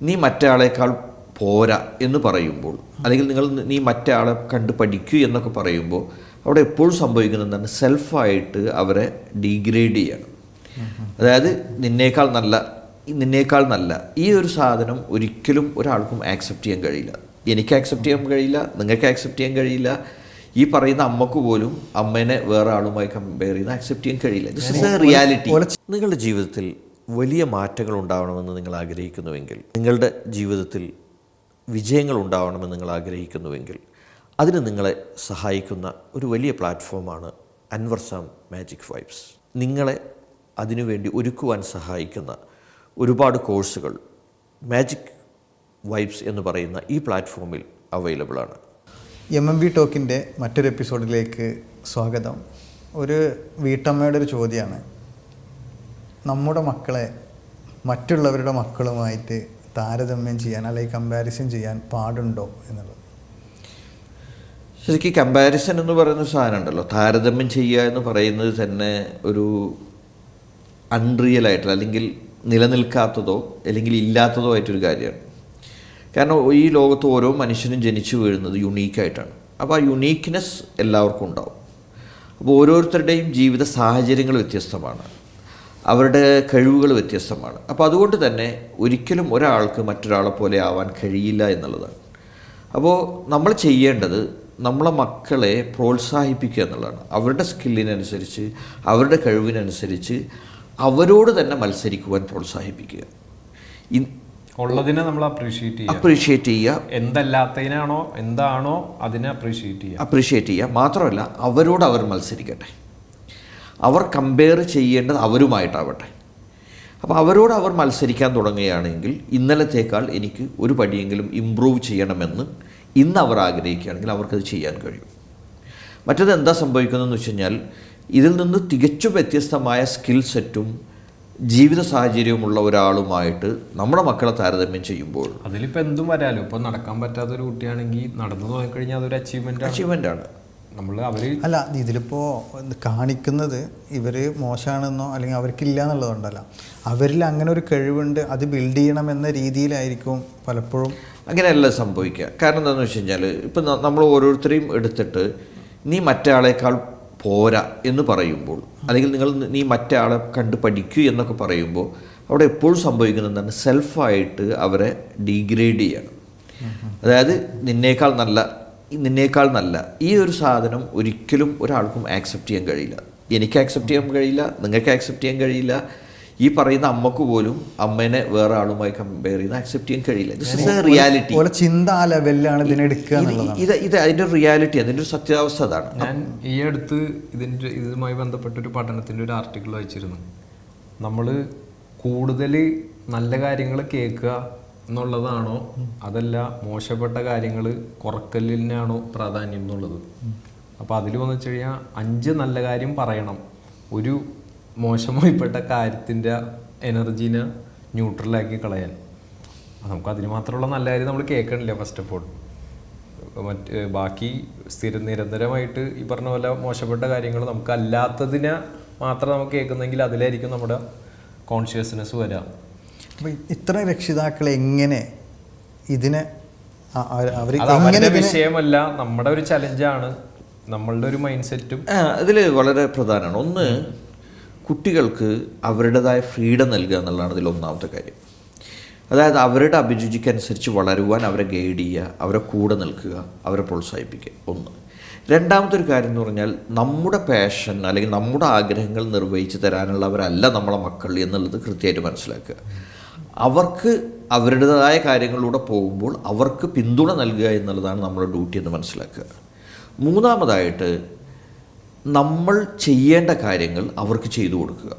നീ മറ്റയാളേക്കാൾ പോരാ എന്ന് പറയുമ്പോൾ അല്ലെങ്കിൽ നിങ്ങൾ നീ മറ്റയാളെ കണ്ട് പഠിക്കൂ എന്നൊക്കെ പറയുമ്പോൾ അവിടെ എപ്പോഴും സംഭവിക്കുന്നത് എന്താണ് സെൽഫായിട്ട് അവരെ ഡീഗ്രേഡ് ചെയ്യണം അതായത് നിന്നേക്കാൾ നല്ല നിന്നേക്കാൾ നല്ല ഈ ഒരു സാധനം ഒരിക്കലും ഒരാൾക്കും ആക്സെപ്റ്റ് ചെയ്യാൻ കഴിയില്ല എനിക്ക് ആക്സെപ്റ്റ് ചെയ്യാൻ കഴിയില്ല നിങ്ങൾക്ക് ആക്സെപ്റ്റ് ചെയ്യാൻ കഴിയില്ല ഈ പറയുന്ന അമ്മയ്ക്ക് പോലും അമ്മേനെ വേറെ ആളുമായി കമ്പയർ ചെയ്ത് ആക്സെപ്റ്റ് ചെയ്യാൻ കഴിയില്ല ദിസ് ഇസ് എ റിയാലിറ്റി നിങ്ങളുടെ ജീവിതത്തിൽ വലിയ മാറ്റങ്ങൾ ഉണ്ടാവണമെന്ന് നിങ്ങൾ ആഗ്രഹിക്കുന്നുവെങ്കിൽ നിങ്ങളുടെ ജീവിതത്തിൽ വിജയങ്ങൾ ഉണ്ടാവണമെന്ന് നിങ്ങൾ ആഗ്രഹിക്കുന്നുവെങ്കിൽ അതിന് നിങ്ങളെ സഹായിക്കുന്ന ഒരു വലിയ പ്ലാറ്റ്ഫോമാണ് അൻവർസാം മാജിക് വൈബ്സ്. നിങ്ങളെ അതിനുവേണ്ടി ഒരുക്കുവാൻ സഹായിക്കുന്ന ഒരുപാട് കോഴ്സുകൾ മാജിക് വൈബ്സ് എന്ന് പറയുന്ന ഈ പ്ലാറ്റ്ഫോമിൽ അവൈലബിൾ ആണ് എം എം ബി ടോക്കിന്റെ മറ്റൊരു എപ്പിസോഡിലേക്ക് സ്വാഗതം. ഒരു വീട്ടമ്മയുടെ ഒരു ചോദ്യമാണ്. നമ്മുടെ മക്കളെ മറ്റുള്ളവരുടെ മക്കളുമായിട്ട് താരതമ്യം ചെയ്യാൻ അല്ലെങ്കിൽ കമ്പാരിസൺ ചെയ്യാൻ പാടുണ്ടോ എന്നുള്ളത്? ശരിക്കും കമ്പാരിസൺ എന്ന് പറയുന്ന സാധനം ഉണ്ടല്ലോ. താരതമ്യം ചെയ്യുക എന്ന് പറയുന്നത് തന്നെ ഒരു അൺറിയൽ ആയിട്ടുള്ള അല്ലെങ്കിൽ നിലനിൽക്കാത്തതോ അല്ലെങ്കിൽ ഇല്ലാത്തതോ ആയിട്ടൊരു കാര്യമാണ്. കാരണം ഈ ലോകത്ത് ഓരോ മനുഷ്യനും ജനിച്ചു വീഴുന്നത് യുണീക്കായിട്ടാണ് അപ്പോൾ ആ യുണീക്ക്നെസ് എല്ലാവർക്കും ഉണ്ടാവും. അപ്പോൾ ഓരോരുത്തരുടെയും ജീവിത സാഹചര്യങ്ങൾ വ്യത്യസ്തമാണ്. അവരുടെ കഴിവുകൾ വ്യത്യസ്തമാണ്. അപ്പോൾ അതുകൊണ്ട് തന്നെ ഒരിക്കലും ഒരാൾക്ക് മറ്റൊരാളെ പോലെ ആവാൻ കഴിയില്ല എന്നുള്ളതാണ്. അപ്പോൾ നമ്മൾ ചെയ്യേണ്ടത് നമ്മളെ മക്കളെ പ്രോത്സാഹിപ്പിക്കുക എന്നുള്ളതാണ്. അവരുടെ സ്കില്ലിനനുസരിച്ച് അവരുടെ കഴിവിനനുസരിച്ച് അവരോട് തന്നെ മത്സരിക്കുവാൻ പ്രോത്സാഹിപ്പിക്കുക. ഉള്ളതിനെ നമ്മൾ അപ്രീഷിയേറ്റ് ചെയ്യുക. അപ്രീഷിയേറ്റ് ചെയ്യുക. എന്തല്ലാത്തതിനാണോ എന്താണോ അതിനെ അപ്രീഷിയേറ്റ് ചെയ്യുക. അപ്രീഷിയേറ്റ് ചെയ്യുക. മാത്രമല്ല അവരോട് അവർ മത്സരിക്കട്ടെ. അവർ കമ്പയർ ചെയ്യേണ്ടത് അവരുമായിട്ടാവട്ടെ. അപ്പോൾ അവരോട് അവർ മത്സരിക്കാൻ തുടങ്ങുകയാണെങ്കിൽ ഇന്നലത്തേക്കാൾ എനിക്ക് ഒരു പടിയെങ്കിലും ഇമ്പ്രൂവ് ചെയ്യണമെന്ന് ഇന്ന് അവർ ആഗ്രഹിക്കുകയാണെങ്കിൽ അവർക്കത് ചെയ്യാൻ കഴിയും. മറ്റത് എന്താ സംഭവിക്കുന്നതെന്ന് വെച്ച് കഴിഞ്ഞാൽ ഇതിൽ നിന്ന് തികച്ചും വ്യത്യസ്തമായ സ്കിൽ സെറ്റും ജീവിത സാഹചര്യവുമുള്ള ഒരാളുമായിട്ട് നമ്മുടെ മക്കളെ താരതമ്യം ചെയ്യുമ്പോൾ അതിലിപ്പോൾ എന്തും വരാലോ ഇപ്പോൾ നടക്കാൻ പറ്റാത്ത ഒരു കുട്ടിയാണെങ്കിൽ നടന്നു നോക്കിക്കഴിഞ്ഞാൽ അതൊരു അച്ചീവ്മെന്റ് അച്ചീവ്മെന്റ് ആണ്. നമ്മൾ അവർ അല്ല ഇതിലിപ്പോൾ കാണിക്കുന്നത് ഇവർ മോശമാണെന്നോ അല്ലെങ്കിൽ അവർക്കില്ല എന്നുള്ളതുകൊണ്ടല്ല. അവരിൽ അങ്ങനെ ഒരു കഴിവുണ്ട് അത് ബിൽഡ് ചെയ്യണം എന്ന രീതിയിലായിരിക്കും പലപ്പോഴും അങ്ങനെയല്ല സംഭവിക്കുക. കാരണം എന്താണെന്ന് വെച്ച് കഴിഞ്ഞാൽ ഇപ്പം നമ്മൾ ഓരോരുത്തരെയും എടുത്തിട്ട് നീ മറ്റേ പോരാ എന്ന് പറയുമ്പോൾ അല്ലെങ്കിൽ നിങ്ങൾ നീ മറ്റാളെ ആളെ കണ്ട് പഠിക്കൂ എന്നൊക്കെ പറയുമ്പോൾ അവിടെ എപ്പോഴും സംഭവിക്കുന്നത് എന്താണ്? സെൽഫായിട്ട് അവരെ ഡീഗ്രേഡ് ചെയ്യണം. അതായത് നിന്നേക്കാൾ നല്ല നിന്നേക്കാൾ നല്ല. ഈ ഒരു സാധനം ഒരിക്കലും ഒരാൾക്കും ആക്സെപ്റ്റ് ചെയ്യാൻ കഴിയില്ല. എനിക്ക് ആക്സെപ്റ്റ് ചെയ്യാൻ കഴിയില്ല നിങ്ങൾക്ക് ആക്സെപ്റ്റ് ചെയ്യാൻ കഴിയില്ല. ഈ പറയുന്ന അമ്മയ്ക്ക് പോലും അമ്മേനെ വേറെ ആളുമായി കമ്പയർ ചെയ്ത് ആക്സെപ്റ്റ് ചെയ്യാൻ കഴിയില്ല. ദിസ് ഇസ് എ റിയാലിറ്റി ചിന്താ ചിന്ത ആ ലെവലിലാണ് ഇതിനെ എടുക്കുക എന്നുള്ളതാണ്. ഇത് ഇത് അതിന്റെ റിയാലിറ്റി അതിന്റെ ഒരു സത്യാവസ്ഥ അതാണ്. ഞാൻ ഈ അടുത്ത് ഇതിന്റെ ഇതുമായി ബന്ധപ്പെട്ട ഒരു പഠനത്തിന്റെ ഒരു ആർട്ടിക്കിൾ വായിച്ചിരുന്നു. നമ്മൾ കൂടുതൽ നല്ല കാര്യങ്ങൾ കേൾക്കുക എന്നുള്ളതാണോ? അതല്ല മോശപ്പെട്ട കാര്യങ്ങൾ കുറക്കലിനാണോ പ്രാധാന്യം എന്നുള്ളത്? അപ്പോൾ അതിൽ വന്നു വെച്ച് കഴിഞ്ഞാൽ അഞ്ച് നല്ല കാര്യം പറയണം. ഒരു മോശമായിപ്പെട്ട കാര്യത്തിന്റെ എനർജീനെ ന്യൂട്രലാക്കി കളയാൻ. നമുക്ക് അതിന് മാത്രമുള്ള നല്ല കാര്യം നമ്മൾ കേൾക്കണില്ല ഫസ്റ്റ് ഓഫ് ഓൾ മറ്റ് ബാക്കി സ്ഥിര നിരന്തരമായിട്ട് ഈ പറഞ്ഞ പോലെ മോശപ്പെട്ട കാര്യങ്ങൾ നമുക്ക് അല്ലാത്തതിനെ മാത്രം നമുക്ക് കേൾക്കുന്നെങ്കിൽ അതിലായിരിക്കും നമ്മുടെ കോൺഷ്യസ്നെസ് വരാം. അപ്പോൾ ഇത്ര രക്ഷിതാക്കൾ എങ്ങനെ ഇതിനെ അവർ അവരുടെ വിഷയമല്ല നമ്മുടെ ഒരു ചലഞ്ചാണ് നമ്മളുടെ ഒരു മൈൻഡ് സെറ്റും അതിൽ വളരെ പ്രധാനമാണ്. ഒന്ന് കുട്ടികൾക്ക് അവരുടേതായ ഫ്രീഡം നൽകുക എന്നുള്ളതാണ് ഇതിൽ ഒന്നാമത്തെ കാര്യം. അതായത് അവരുടെ അഭിരുചിക്കനുസരിച്ച് വളരുവാൻ അവരെ ഗൈഡ് ചെയ്യുക അവരെ കൂടെ നിൽക്കുക അവരെ പ്രോത്സാഹിപ്പിക്കുക. ഒന്ന്. രണ്ടാമത്തെ ഒരു കാര്യം എന്ന് പറഞ്ഞാൽ നമ്മുടെ പാഷൻ അല്ലെങ്കിൽ നമ്മുടെ ആഗ്രഹങ്ങൾ നിർവഹിച്ച് തരാനുള്ളവരല്ല നമ്മളെ മക്കൾ എന്നുള്ളത് കൃത്യമായിട്ട് മനസ്സിലാക്കുക. അവർക്ക് അവരുടേതായ കാര്യങ്ങളിലൂടെ പോകുമ്പോൾ അവർക്ക് പിന്തുണ നൽകുക എന്നുള്ളതാണ് നമ്മുടെ ഡ്യൂട്ടി എന്ന് മനസ്സിലാക്കുക. മൂന്നാമതായിട്ട് നമ്മൾ ചെയ്യേണ്ട കാര്യങ്ങൾ അവർക്ക് ചെയ്തു കൊടുക്കുക.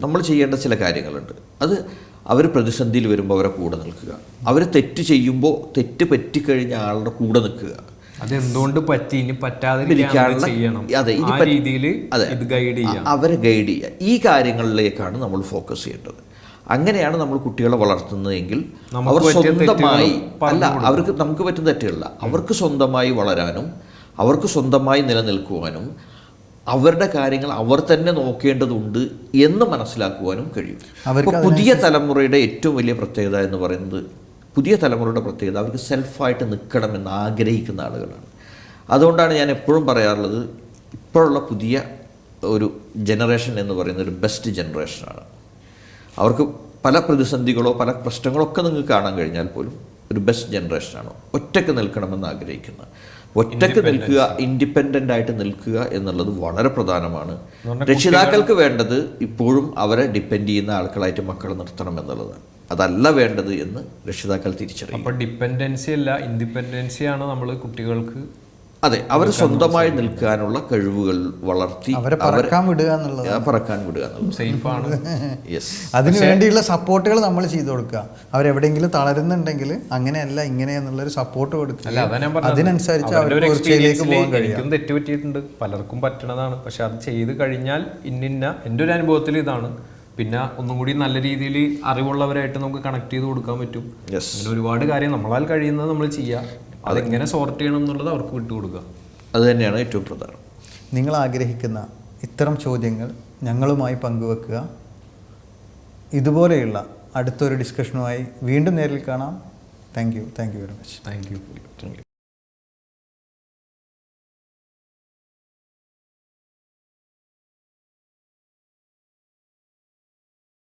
നമ്മൾ ചെയ്യേണ്ട ചില കാര്യങ്ങളുണ്ട്. അത് അവർ പ്രതിസന്ധിയിൽ വരുമ്പോൾ അവരെ കൂടെ നിൽക്കുക. അവർ തെറ്റ് ചെയ്യുമ്പോൾ തെറ്റ് പറ്റിക്കഴിഞ്ഞ ആളുടെ കൂടെ നിൽക്കുക. അതെന്തുകൊണ്ട് പറ്റി? ഇനി പറ്റാതെ അതെ ഇനി രീതിയിൽ അതെ. ഗൈഡ് ചെയ്യുക അവരെ ഗൈഡ് ചെയ്യുക. ഈ കാര്യങ്ങളിലേക്കാണ് നമ്മൾ ഫോക്കസ് ചെയ്യേണ്ടത്. അങ്ങനെയാണ് നമ്മൾ കുട്ടികളെ വളർത്തുന്നതെങ്കിൽ അവർ സ്വന്തമായി അല്ല അവർക്ക് നമുക്ക് പറ്റുന്ന തെറ്റുകളില്ല. അവർക്ക് സ്വന്തമായി വളരാനും അവർക്ക് സ്വന്തമായി നിലനിൽക്കുവാനും അവരുടെ കാര്യങ്ങൾ അവർ തന്നെ നോക്കേണ്ടതുണ്ട് എന്ന് മനസ്സിലാക്കുവാനും കഴിയും. അപ്പോൾ പുതിയ തലമുറയുടെ ഏറ്റവും വലിയ പ്രത്യേകത എന്ന് പറയുന്നത് പുതിയ തലമുറയുടെ പ്രത്യേകത അവർക്ക് സെൽഫായിട്ട് നിൽക്കണമെന്ന് ആഗ്രഹിക്കുന്ന ആളുകളാണ്. അതുകൊണ്ടാണ് ഞാൻ എപ്പോഴും പറയാറുള്ളത് ഇപ്പോഴുള്ള പുതിയ ഒരു ജനറേഷൻ എന്ന് പറയുന്നത് ഒരു ബെസ്റ്റ് ജനറേഷനാണ് അവർക്ക് പല പ്രതിസന്ധികളോ പല പ്രശ്നങ്ങളോ ഒക്കെ നിങ്ങൾക്ക് കാണാൻ കഴിഞ്ഞാൽ പോലും ഒരു ബെസ്റ്റ് ജനറേഷനാണ് ഒറ്റയ്ക്ക് നിൽക്കണമെന്ന് ആഗ്രഹിക്കുന്ന. ഒറ്റയ്ക്ക് നിൽക്കുക ഇൻഡിപെൻഡന്റ് ആയിട്ട് നിൽക്കുക എന്നുള്ളത് വളരെ പ്രധാനമാണ്. രക്ഷിതാക്കൾക്ക് വേണ്ടത് ഇപ്പോഴും അവരെ ഡിപ്പെൻഡ് ചെയ്യുന്ന ആൾക്കാരായിട്ട് മക്കളെ നിർത്തണം എന്നുള്ളതാണ്. അതല്ല വേണ്ടത് എന്ന് രക്ഷിതാക്കൾ തിരിച്ചറിയും അപ്പൊ ഡിപ്പെൻഡൻസി അല്ല ഇൻഡിപെൻഡൻസി ആണ് നമ്മൾ കുട്ടികൾക്ക് അതെ അവർ സ്വന്തമായി നിൽക്കാനുള്ള കഴിവുകൾ വളർത്തി അവരെ പറക്കാൻ വിടുക എന്നുള്ളത്. പറക്കാൻ വിടുക എന്നുള്ളത്. സേഫ് ആണ് യെസ് അതിനു വേണ്ടിയുള്ള സപ്പോർട്ടുകൾ നമ്മൾ ചെയ്തു കൊടുക്കുക. അവരെവിടെയെങ്കിലും തളരുന്നുണ്ടെങ്കിൽ അങ്ങനെയല്ല ഇങ്ങനെ എന്നുള്ളൊരു സപ്പോർട്ട് കൊടുക്കുക അതിനനുസരിച്ച് അവരുടെ ഒരു ഉയർച്ചയിലേക്ക് പോകാൻ കഴിയും എനിക്കും പലർക്കും പറ്റണതാണ്. പക്ഷെ അത് ചെയ്ത് കഴിഞ്ഞാൽ ഇന്നിന്ന എന്റെ ഒരു അനുഭവത്തിൽ ഇതാണ്. പിന്നെ ഒന്നും കൂടി നല്ല രീതിയിൽ അറിവുള്ളവരായിട്ട് നമുക്ക് കണക്ട് ചെയ്ത് കൊടുക്കാൻ പറ്റും. അങ്ങനെ ഒരുപാട് കാര്യം നമ്മളാൽ കഴിയുന്നത് നമ്മൾ ചെയ്യുക. അതെങ്ങനെ സോർട്ട് ചെയ്യണം എന്നുള്ളത് അവർക്ക് വിട്ടുകൊടുക്കുക അത് തന്നെയാണ് ഏറ്റവും പ്രധാനം. നിങ്ങൾ ആഗ്രഹിക്കുന്ന ഇത്തരം ചോദ്യങ്ങൾ ഞങ്ങളുമായി പങ്കുവെക്കുക. ഇതുപോലെയുള്ള അടുത്തൊരു ഡിസ്കഷനുമായി വീണ്ടും നേരിൽ കാണാം. Thank you thank you very much thank you.